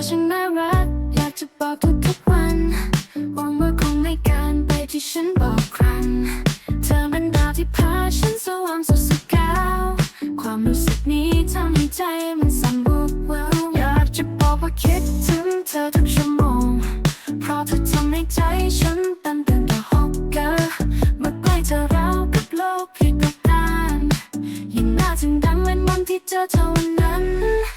อช่าน่ารัก อยากจะบอกทุกทุกวันหวังว่าคงไม่การไปที่ฉันบอกครั้ง เธอเป็นดาวที่พาฉันสว่างสุดสกาวความรู้สึกนี้ทำให้ใจมันสั่นบุกเวลอยากจะบอกว่าคิดถึงเธอทุกชั่วโมง เพราะเธอทำให้ใจฉันตันเต้นระหกกอเมื่อใกล้เธอเรากับโลกพลิกกลับด้านยิ่งน่าถึงดังเป็นวันที่เจอเธอวันนั้น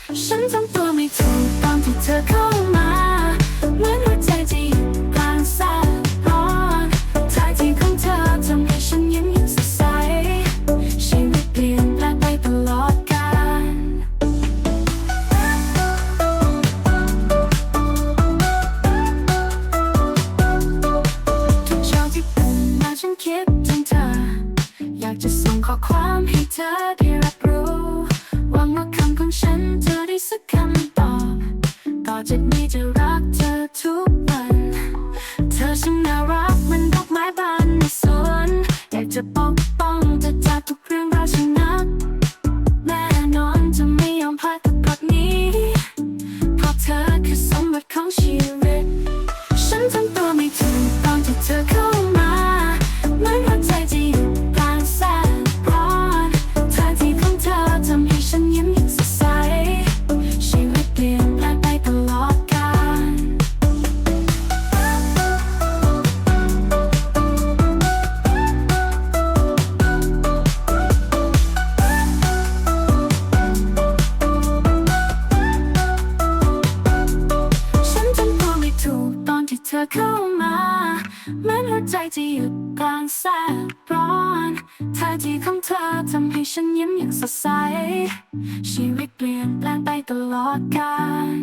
จะส่งข้อความให้เธอได้รับรู้ หวังว่าคำของฉันจะได้สักคำตอบ ต่อจากนี้จะ เข้ามาเหมือนหัวใจที่หยุดกลางแสงร้อนท่าทีของเธอทำให้ฉันยิ้มอย่างสดใส ชีวิตเปลี่ยนแปลงไปตลอดกาล